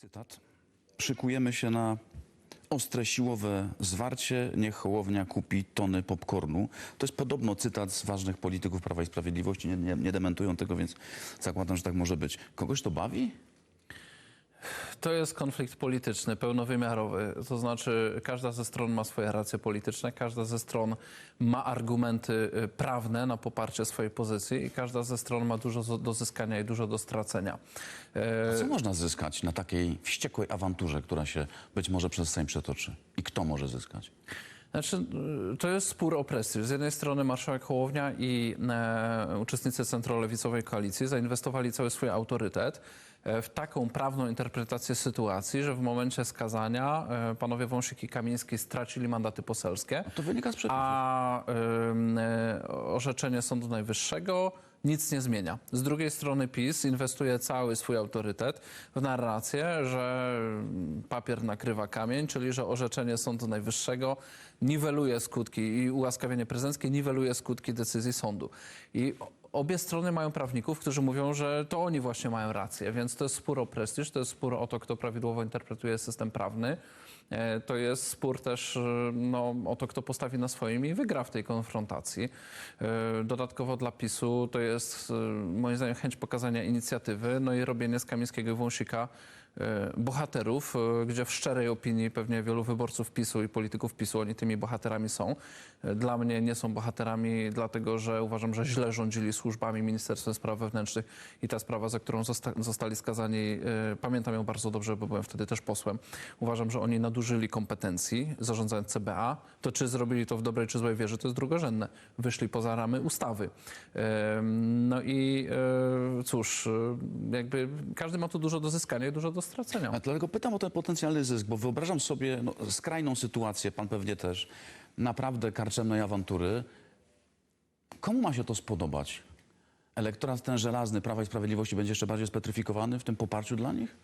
Cytat. Szykujemy się na ostre siłowe zwarcie, niech Hołownia kupi tony popcornu. To jest podobno cytat z ważnych polityków Prawa i Sprawiedliwości. Nie, nie, nie dementują tego, więc zakładam, że tak może być. Kogoś to bawi? To jest konflikt polityczny, pełnowymiarowy. To znaczy, każda ze stron ma swoje racje polityczne, każda ze stron ma argumenty y, prawne na poparcie swojej pozycji i każda ze stron ma dużo do zyskania i dużo do stracenia. E, co można zyskać na takiej wściekłej awanturze, która się być może przez Sejm przetoczy? I kto może zyskać? Znaczy, y, to jest spór o prestiż. Z jednej strony marszałek Hołownia i e, uczestnicy centrolewicowej koalicji zainwestowali cały swój autorytet e, w taką prawną interpretację sytuacji, że w momencie skazania e, panowie Wąsik i Kamiński stracili mandaty poselskie. To wynika z przepisów. A e, orzeczenie Sądu Najwyższego nic nie zmienia. Z drugiej strony PiS inwestuje cały swój autorytet w narrację, że papier nakrywa kamień, czyli że orzeczenie Sądu Najwyższego niweluje skutki i ułaskawienie prezydenckie niweluje skutki decyzji sądu. I obie strony mają prawników, którzy mówią, że to oni właśnie mają rację, więc to jest spór o prestiż, to jest spór o to, kto prawidłowo interpretuje system prawny. E, To jest spór też e, no, o to, kto postawi na swoim i wygra w tej konfrontacji. E, Dodatkowo dla PiSu to jest moim zdaniem chęć pokazania inicjatywy, no i robienie z Kamińskiego Wąsika bohaterów, e, gdzie w szczerej opinii pewnie wielu wyborców PiSu i polityków PiSu oni tymi bohaterami są. E, Dla mnie nie są bohaterami, dlatego że uważam, że źle rządzili służbami, Ministerstwem Spraw Wewnętrznych i ta sprawa, za którą zosta zostali skazani, e, pamiętam ją bardzo dobrze, bo byłem wtedy też posłem. Uważam, że oni nadużyli kompetencji, zarządzając CBA. To czy zrobili to w dobrej czy złej wierze, to jest drugorzędne. Wyszli poza ramy ustawy. No i e, cóż, e, jakby każdy ma tu dużo do zyskania i dużo do stracenia. A dlatego pytam o ten potencjalny zysk, bo wyobrażam sobie no, skrajną sytuację, pan pewnie też, naprawdę karczemnej awantury. Komu ma się to spodobać? Elektorat ten żelazny Prawa i Sprawiedliwości będzie jeszcze bardziej spetryfikowany w tym poparciu dla nich?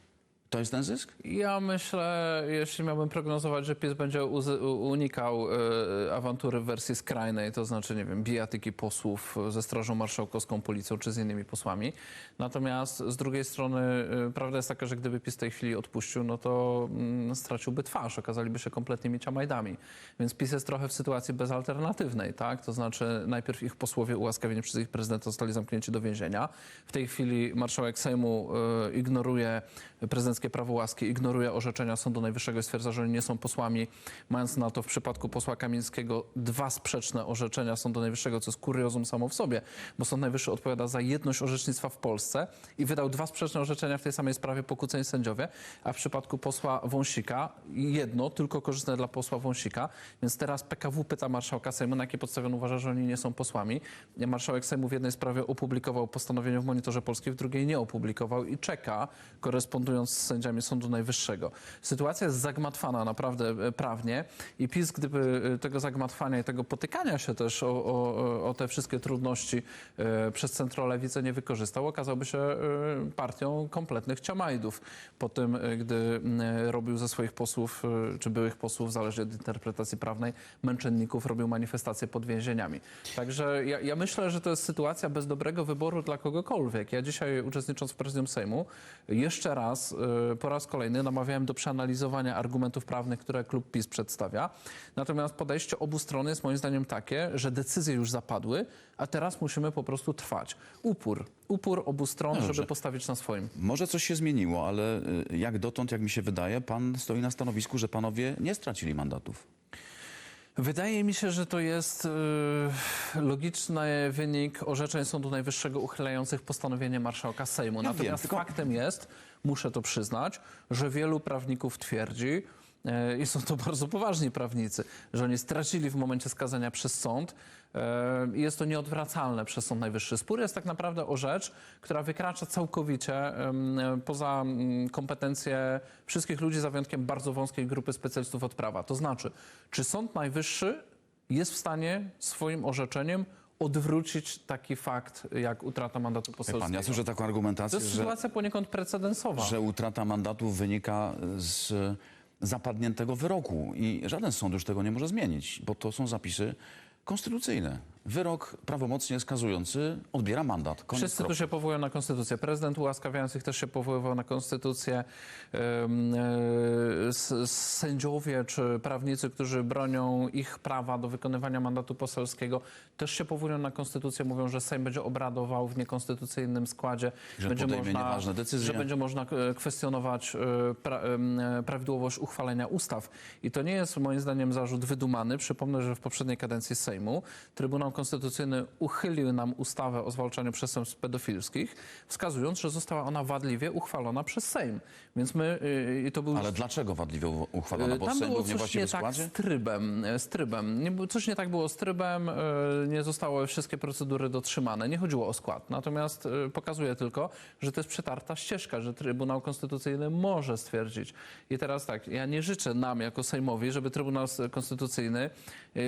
To jest ten zysk? Ja myślę, jeśli miałbym prognozować, że PiS będzie unikał e, awantury w wersji skrajnej, to znaczy, nie wiem, bijatyki posłów ze Strażą Marszałkowską, policją czy z innymi posłami. Natomiast z drugiej strony e, prawda jest taka, że gdyby PiS w tej chwili odpuścił, no to mm, straciłby twarz, okazaliby się kompletnymi ciamajdami. Więc PiS jest trochę w sytuacji bezalternatywnej, tak? To znaczy najpierw ich posłowie ułaskawieni przez ich prezydenta zostali zamknięci do więzienia. W tej chwili marszałek Sejmu e, ignoruje prezydenckie prawo łaski, ignoruje orzeczenia Sądu Najwyższego i stwierdza, że oni nie są posłami, mając na to w przypadku posła Kamińskiego dwa sprzeczne orzeczenia Sądu Najwyższego, co jest kuriozum samo w sobie, bo Sąd Najwyższy odpowiada za jedność orzecznictwa w Polsce i wydał dwa sprzeczne orzeczenia w tej samej sprawie pokłóceni sędziowie, a w przypadku posła Wąsika jedno, tylko korzystne dla posła Wąsika, więc teraz PKW pyta marszałka Sejmu, na jakiej podstawie on uważa, że oni nie są posłami. Marszałek Sejmu w jednej sprawie opublikował postanowienie w Monitorze Polskim, w drugiej nie opublikował i czeka, korespondując z sędziami Sądu Najwyższego. Sytuacja jest zagmatwana naprawdę e, prawnie i PiS, gdyby e, tego zagmatwania i tego potykania się też o, o, o te wszystkie trudności e, przez centrolewicę nie wykorzystał, okazałby się partią kompletnych ciamajdów po tym, gdy robił ze swoich posłów, czy byłych posłów, zależy od interpretacji prawnej, męczenników, robił manifestacje pod więzieniami. Także ja, ja myślę, że to jest sytuacja bez dobrego wyboru dla kogokolwiek. Ja dzisiaj uczestnicząc w prezydium Sejmu jeszcze raz, po raz kolejny namawiałem do przeanalizowania argumentów prawnych, które klub PiS przedstawia. Natomiast podejście obu stron jest moim zdaniem takie, że decyzje już zapadły, a teraz musimy po prostu trwać. Upór. Upór obu stron, dobrze. żeby postawić na swoim. Może coś się zmieniło, ale y, jak dotąd, jak mi się wydaje, pan stoi na stanowisku, że panowie nie stracili mandatów. Wydaje mi się, że to jest e, logiczny wynik orzeczeń Sądu Najwyższego uchylających postanowienie marszałka Sejmu. Ja Natomiast wiem, tylko- faktem jest, muszę to przyznać, że wielu prawników twierdzi, i są to bardzo poważni prawnicy, że oni stracili w momencie skazania przez sąd e, i jest to nieodwracalne przez Sąd Najwyższy. Spór jest tak naprawdę o rzecz, która wykracza całkowicie em, poza mm, kompetencje wszystkich ludzi, za wyjątkiem bardzo wąskiej grupy specjalistów od prawa. To znaczy, czy Sąd Najwyższy jest w stanie swoim orzeczeniem odwrócić taki fakt, jak utrata mandatu poselskiego? pan, ja słyszę taką To argumentację, jest że, sytuacja poniekąd precedensowa. że utrata mandatów wynika z zapadniętego wyroku i żaden sąd już tego nie może zmienić, bo to są zapisy konstytucyjne. Wyrok prawomocnie skazujący odbiera mandat. Koniec Wszyscy tu się powołują na konstytucję. Prezydent ułaskawiając ich też się powoływał na konstytucję. E, Sędziowie czy prawnicy, którzy bronią ich prawa do wykonywania mandatu poselskiego, też się powołują na konstytucję. Mówią, że Sejm będzie obradował w niekonstytucyjnym składzie. Że będzie decyzje. Że będzie można kwestionować e, pra, e, prawidłowość uchwalenia ustaw. I to nie jest moim zdaniem zarzut wydumany. Przypomnę, że w poprzedniej kadencji Sejmu Trybunał Konstytucyjny uchylił nam ustawę o zwalczaniu przestępstw pedofilskich, wskazując, że została ona wadliwie uchwalona przez Sejm. Więc my, y, i to był Ale dlaczego wadliwie uchwalona? Bo tam Sejm było był coś nie tak z trybem. e, Z trybem. Nie, coś nie tak było z trybem, e, nie zostały wszystkie procedury dotrzymane. Nie chodziło o skład. Natomiast e, pokazuje tylko, że to jest przetarta ścieżka, że Trybunał Konstytucyjny może stwierdzić. I teraz tak, ja nie życzę nam jako Sejmowi, żeby Trybunał Konstytucyjny,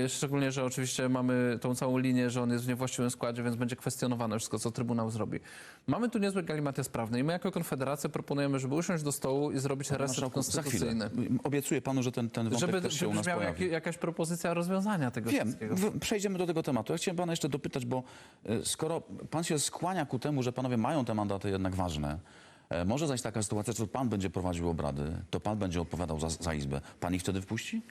szczególnie, że oczywiście mamy tą całą linię, że on jest w niewłaściwym składzie, więc będzie kwestionowane wszystko, co Trybunał zrobi. Mamy tu niezły galimatias prawny i my jako Konfederacja proponujemy, żeby usiąść do stołu i zrobić reset konstytucyjny. Obiecuję panu, że ten, ten wątek Żeby, też się u nas pojawi. jak, jakaś propozycja rozwiązania tego Wiem, wszystkiego. w- przejdziemy do tego tematu. Ja chciałem pana jeszcze dopytać, bo e, skoro pan się skłania ku temu, że panowie mają te mandaty jednak ważne, e, może zaś taka sytuacja, że pan będzie prowadził obrady, to pan będzie odpowiadał za, za izbę. Pan ich wtedy wpuści?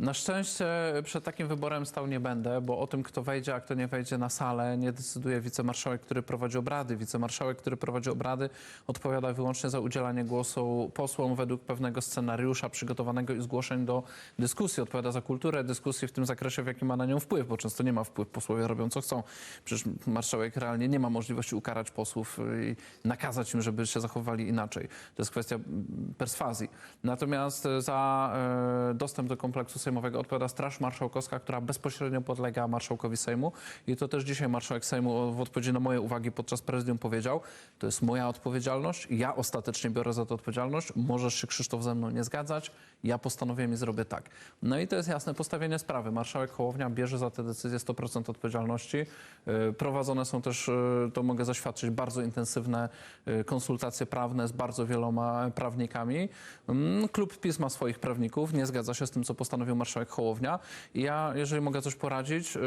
Na szczęście przed takim wyborem stał nie będę, bo o tym, kto wejdzie, a kto nie wejdzie na salę, nie decyduje wicemarszałek, który prowadzi obrady. Wicemarszałek, który prowadzi obrady, odpowiada wyłącznie za udzielanie głosu posłom według pewnego scenariusza przygotowanego i zgłoszeń do dyskusji. Odpowiada za kulturę dyskusji w tym zakresie, w jakim ma na nią wpływ, bo często nie ma wpływ. Posłowie robią co chcą. Przecież marszałek realnie nie ma możliwości ukarać posłów i nakazać im, żeby się zachowywali inaczej. To jest kwestia perswazji. Natomiast za e, dostęp do kompleksu sejmowego odpowiada Straż Marszałkowska, która bezpośrednio podlega marszałkowi Sejmu. I to też dzisiaj marszałek Sejmu w odpowiedzi na moje uwagi podczas prezydium powiedział, to jest moja odpowiedzialność, ja ostatecznie biorę za to odpowiedzialność, możesz się Krzysztof ze mną nie zgadzać, ja postanowiłem i zrobię tak. No i to jest jasne postawienie sprawy. Marszałek Hołownia bierze za te decyzje 100% odpowiedzialności. E, Prowadzone są też, e, to mogę zaświadczyć, bardzo intensywne e, konsultacje prawne z bardzo wieloma prawnikami. Mm, Klub PiS ma swoich prawników, nie zgadza się z tym, co postanowił marszałek Hołownia. Ja, jeżeli mogę coś poradzić, y,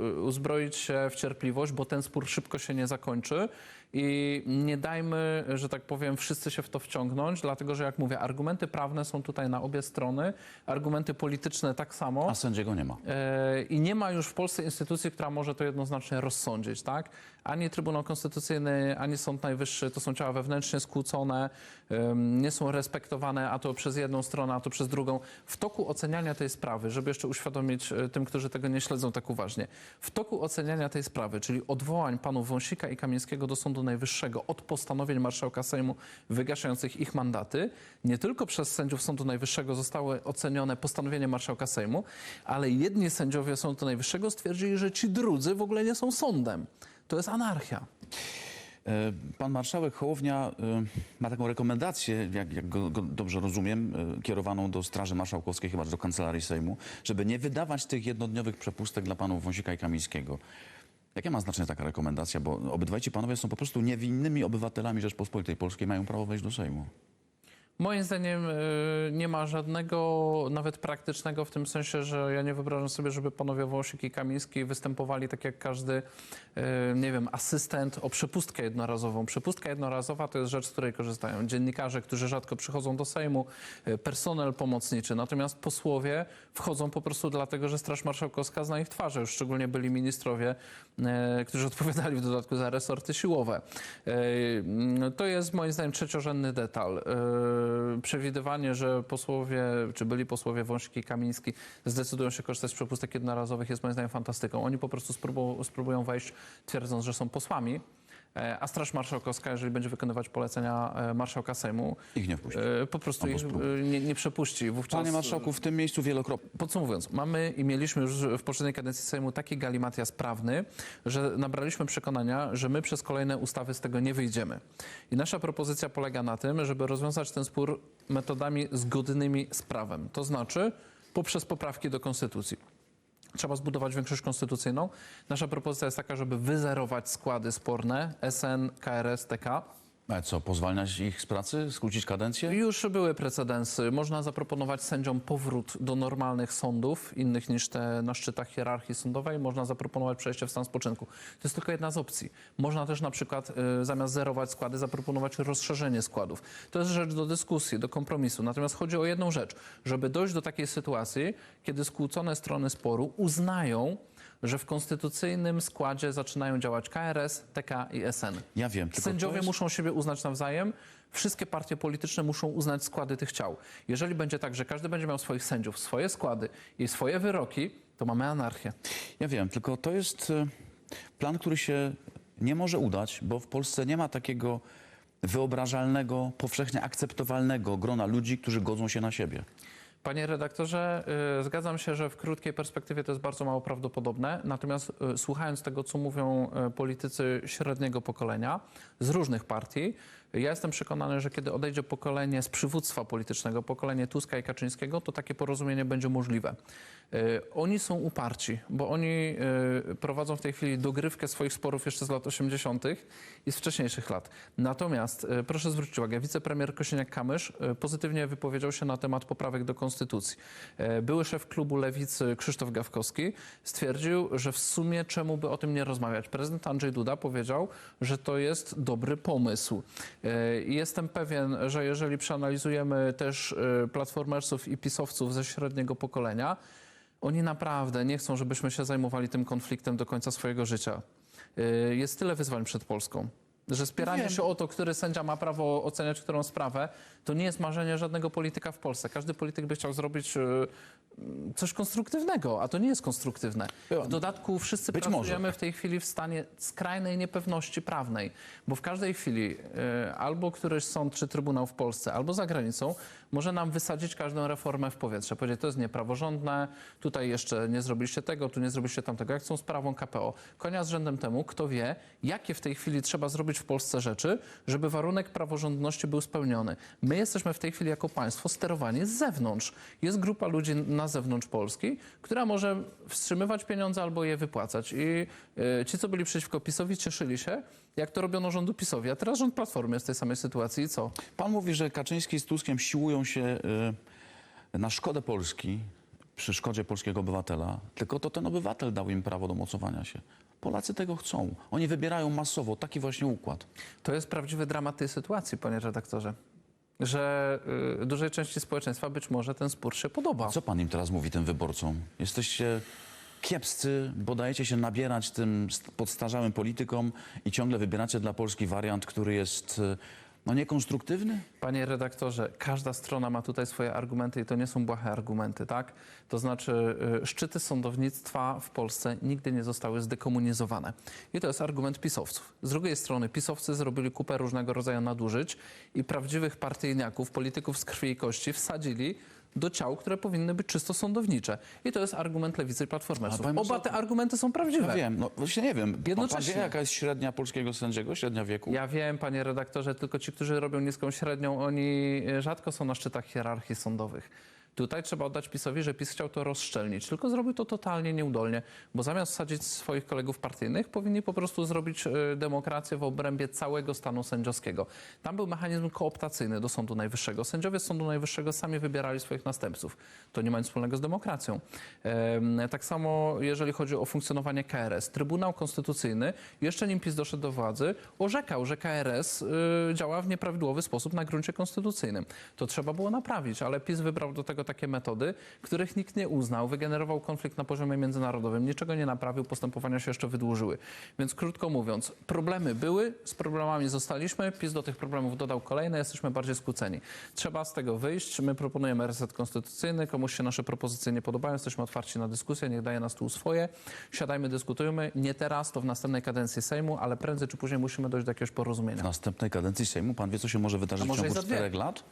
y, uzbroić się w cierpliwość, bo ten spór szybko się nie zakończy i nie dajmy, że tak powiem, wszyscy się w to wciągnąć, dlatego że jak mówię, argumenty prawne są tutaj na obie strony, argumenty polityczne tak samo. A sędziego nie ma. E, I nie ma już w Polsce instytucji, która może to jednoznacznie rozsądzić, tak? Ani Trybunał Konstytucyjny, ani Sąd Najwyższy to są ciała wewnętrznie skłócone, nie są respektowane, a to przez jedną stronę, a to przez drugą. W toku oceniania tej sprawy, żeby jeszcze uświadomić e, tym, którzy tego nie śledzą tak uważnie, w toku oceniania tej sprawy, czyli odwołań panów Wąsika i Kamińskiego do Sądu Najwyższego od postanowień marszałka Sejmu wygaszających ich mandaty, nie tylko przez sędziów Sądu Najwyższego zostały ocenione postanowienie marszałka Sejmu, ale jedni sędziowie Sądu Najwyższego stwierdzili, że ci drudzy w ogóle nie są sądem. To jest anarchia. E, Pan marszałek Hołownia e, ma taką rekomendację, jak, jak go, go dobrze rozumiem, e, kierowaną do Straży Marszałkowskiej, chyba do Kancelarii Sejmu, żeby nie wydawać tych jednodniowych przepustek dla panów Wąsika i Kamińskiego. Jakie ma znaczenie taka rekomendacja? Bo obydwaj ci panowie są po prostu niewinnymi obywatelami Rzeczpospolitej Polskiej, mają prawo wejść do Sejmu. Moim zdaniem y, nie ma żadnego, nawet praktycznego, w tym sensie, że ja nie wyobrażam sobie, żeby panowie Wąsik i Kamiński występowali tak jak każdy, y, nie wiem, asystent o przepustkę jednorazową. Przepustka jednorazowa to jest rzecz, z której korzystają dziennikarze, którzy rzadko przychodzą do Sejmu, y, personel pomocniczy. Natomiast posłowie wchodzą po prostu dlatego, że Straż Marszałkowska zna ich twarze. Już szczególnie byli ministrowie, którzy odpowiadali w dodatku za resorty siłowe. To jest moim zdaniem trzeciorzędny detal. Y, Przewidywanie, że posłowie, czy byli posłowie Wąsik i Kamiński zdecydują się korzystać z przepustek jednorazowych jest moim zdaniem fantastyką. Oni po prostu spróbują, spróbują wejść twierdząc, że są posłami, a Straż Marszałkowska, jeżeli będzie wykonywać polecenia e, marszałka Sejmu, Ich nie wpuści. e, po prostu ich e, nie, nie przepuści. Wówczas, Panie marszałku, w tym miejscu wielokrotnie... Podsumowując, mamy i mieliśmy już w poprzedniej kadencji Sejmu taki galimatias prawny, że nabraliśmy przekonania, że my przez kolejne ustawy z tego nie wyjdziemy. I nasza propozycja polega na tym, żeby rozwiązać ten spór metodami zgodnymi z prawem. To znaczy poprzez poprawki do Konstytucji. Trzeba zbudować większość konstytucyjną. Nasza propozycja jest taka, żeby wyzerować składy sporne SN, KRS, TK Co, pozwalniać ich z pracy, skrócić kadencję? Już były precedensy. Można zaproponować sędziom powrót do normalnych sądów, innych niż te na szczytach hierarchii sądowej. Można zaproponować przejście w stan spoczynku. To jest tylko jedna z opcji. Można też na przykład y, zamiast zerować składy, zaproponować rozszerzenie składów. To jest rzecz do dyskusji, do kompromisu. Natomiast chodzi o jedną rzecz, żeby dojść do takiej sytuacji, kiedy skłócone strony sporu uznają, że w konstytucyjnym składzie zaczynają działać KRS, TK i SN. Ja wiem, tylko Sędziowie jest- muszą siebie uznać nawzajem. Wszystkie partie polityczne muszą uznać składy tych ciał. Jeżeli będzie tak, że każdy będzie miał swoich sędziów, swoje składy i swoje wyroki, to mamy anarchię. Ja wiem, tylko to jest e, plan, który się nie może udać, bo w Polsce nie ma takiego wyobrażalnego, powszechnie akceptowalnego grona ludzi, którzy godzą się na siebie. Panie redaktorze, y, zgadzam się, że w krótkiej perspektywie to jest bardzo mało prawdopodobne. Natomiast y, słuchając tego, co mówią y, politycy średniego pokolenia z różnych partii, ja jestem przekonany, że kiedy odejdzie pokolenie z przywództwa politycznego, pokolenie Tuska i Kaczyńskiego, to takie porozumienie będzie możliwe. Y, Oni są uparci, bo oni y, prowadzą w tej chwili dogrywkę swoich sporów jeszcze z lat 80. i z wcześniejszych lat. Natomiast y, proszę zwrócić uwagę, wicepremier Kosiniak-Kamysz pozytywnie wypowiedział się na temat poprawek do konstytucji. Były szef klubu Lewicy Krzysztof Gawkowski stwierdził, że w sumie czemu by o tym nie rozmawiać. Prezydent Andrzej Duda powiedział, że to jest dobry pomysł. Jestem pewien, że jeżeli przeanalizujemy też y, platformersów i pisowców ze średniego pokolenia, oni naprawdę nie chcą, żebyśmy się zajmowali tym konfliktem do końca swojego życia. Y, Jest tyle wyzwań przed Polską, że spieranie Wiem. się o to, który sędzia ma prawo oceniać którą sprawę, to nie jest marzenie żadnego polityka w Polsce. Każdy polityk by chciał zrobić y, mm, coś konstruktywnego, a to nie jest konstruktywne. W dodatku wszyscy Być pracujemy w tej chwili w stanie skrajnej niepewności prawnej, bo w każdej chwili y, albo któryś sąd czy trybunał w Polsce, albo za granicą może nam wysadzić każdą reformę w powietrze. Powiedzieć, to jest niepraworządne, tutaj jeszcze nie zrobiliście tego, tu nie zrobiliście tamtego. Jak są sprawą KPO? Konia z rzędem temu, kto wie, jakie w tej chwili trzeba zrobić w Polsce rzeczy, żeby warunek praworządności był spełniony. My jesteśmy w tej chwili jako państwo sterowani z zewnątrz. Jest grupa ludzi na zewnątrz Polski, która może wstrzymywać pieniądze albo je wypłacać. I y, ci, co byli przeciwko PiSowi, cieszyli się, jak to robiono rządu PiSowi. A teraz rząd Platformy jest w tej samej sytuacji i co? Pan mówi, że Kaczyński z Tuskiem siłują się y, na szkodę Polski, przy szkodzie polskiego obywatela, tylko to ten obywatel dał im prawo do mocowania się. Polacy tego chcą. Oni wybierają masowo taki właśnie układ. To jest prawdziwy dramat tej sytuacji, panie redaktorze. Że y, dużej części społeczeństwa być może ten spór się podoba. Co pan im teraz mówi, tym wyborcom? Jesteście kiepscy, bo dajecie się nabierać tym st- podstarzałym politykom i ciągle wybieracie dla Polski wariant, który jest y, no, niekonstruktywny? Panie redaktorze, każda strona ma tutaj swoje argumenty i to nie są błahe argumenty, tak? To znaczy y, szczyty sądownictwa w Polsce nigdy nie zostały zdekomunizowane. I to jest argument pisowców. Z drugiej strony pisowcy zrobili kupę różnego rodzaju nadużyć i prawdziwych partyjniaków, polityków z krwi i kości wsadzili do ciał, które powinny być czysto sądownicze. I to jest argument Lewicy i Platformersów. Panie Oba te argumenty są prawdziwe. Ja wiem, no właśnie nie wiem. Pan, pan Jednocześnie. wie, jaka jest średnia polskiego sędziego, średnia wieku? Ja wiem, panie redaktorze, tylko ci, którzy robią niską średnią, oni rzadko są na szczytach hierarchii sądowych. Tutaj trzeba oddać PiSowi, że PiS chciał to rozszczelnić, tylko zrobił to totalnie nieudolnie, bo zamiast wsadzić swoich kolegów partyjnych, powinni po prostu zrobić e, demokrację w obrębie całego stanu sędziowskiego. Tam był mechanizm kooptacyjny do Sądu Najwyższego. Sędziowie Sądu Najwyższego sami wybierali swoich następców. To nie ma nic wspólnego z demokracją. Em, Tak samo jeżeli chodzi o funkcjonowanie KRS. Trybunał Konstytucyjny, jeszcze nim PiS doszedł do władzy, orzekał, że KRS y, działa w nieprawidłowy sposób na gruncie konstytucyjnym. To trzeba było naprawić, ale PiS wybrał do tego takie metody, których nikt nie uznał, wygenerował konflikt na poziomie międzynarodowym, niczego nie naprawił, postępowania się jeszcze wydłużyły. Więc krótko mówiąc, problemy były, z problemami zostaliśmy, PiS do tych problemów dodał kolejne, jesteśmy bardziej skłóceni. Trzeba z tego wyjść, my proponujemy reset konstytucyjny, komuś się nasze propozycje nie podobają, jesteśmy otwarci na dyskusję, niech daje na stół swoje, siadajmy, dyskutujmy, nie teraz, to w następnej kadencji Sejmu, ale prędzej czy później musimy dojść do jakiegoś W porozumienia. następnej kadencji Sejmu pan wie, co się może wydarzyć w ciągu czterech lat?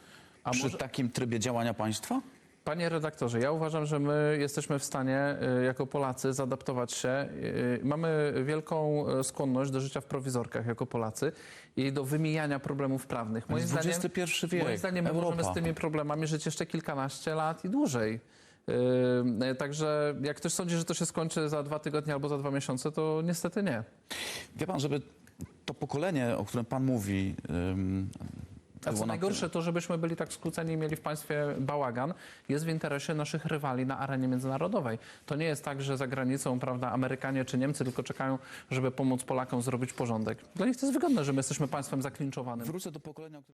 A Przy może- takim trybie działania państwa? Panie redaktorze, ja uważam, że my jesteśmy w stanie y, jako Polacy zaadaptować się. Y, Mamy wielką y, skłonność do życia w prowizorkach jako Polacy i do wymijania problemów prawnych. Moim zdaniem, wiek, moim zdaniem my Europa. możemy z tymi problemami żyć jeszcze kilkanaście lat i dłużej. Yy, Także jak ktoś sądzi, że to się skończy za dwa tygodnie albo za dwa miesiące, to niestety nie. Wie pan, żeby to pokolenie, o którym pan mówi... A co na najgorsze, to żebyśmy byli tak skłóceni i mieli w państwie bałagan, jest w interesie naszych rywali na arenie międzynarodowej. To nie jest tak, że za granicą, prawda, Amerykanie czy Niemcy tylko czekają, żeby pomóc Polakom zrobić porządek. Dla nich to jest wygodne, że my jesteśmy państwem zaklinczowanym. Wrócę do pokolenia...